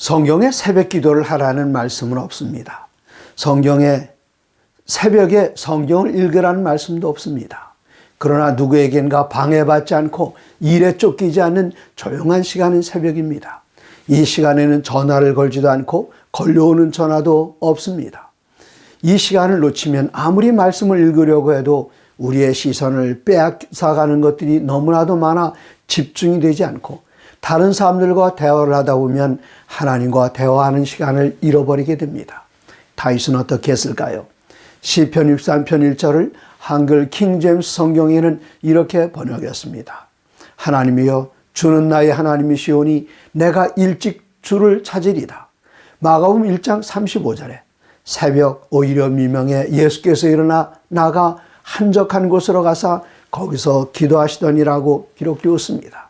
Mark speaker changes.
Speaker 1: 성경에 새벽 기도를 하라는 말씀은 없습니다. 성경에 새벽에 성경을 읽으라는 말씀도 없습니다. 그러나 누구에겐가 방해받지 않고 일에 쫓기지 않는 조용한 시간은 새벽입니다. 이 시간에는 전화를 걸지도 않고 걸려오는 전화도 없습니다. 이 시간을 놓치면 아무리 말씀을 읽으려고 해도 우리의 시선을 빼앗아가는 것들이 너무나도 많아 집중이 되지 않고 다른 사람들과 대화를 하다 보면 하나님과 대화하는 시간을 잃어버리게 됩니다. 다윗은 어떻게 했을까요? 시편 63편 1절을 한글 킹제임스 성경에는 이렇게 번역했습니다. 하나님이여 주는 나의 하나님이시오니 내가 일찍 주를 찾으리다. 마가음 1장 35절에 새벽 오히려 미명에 예수께서 일어나 나가 한적한 곳으로 가서 거기서 기도하시더니라고 기록되었습니다.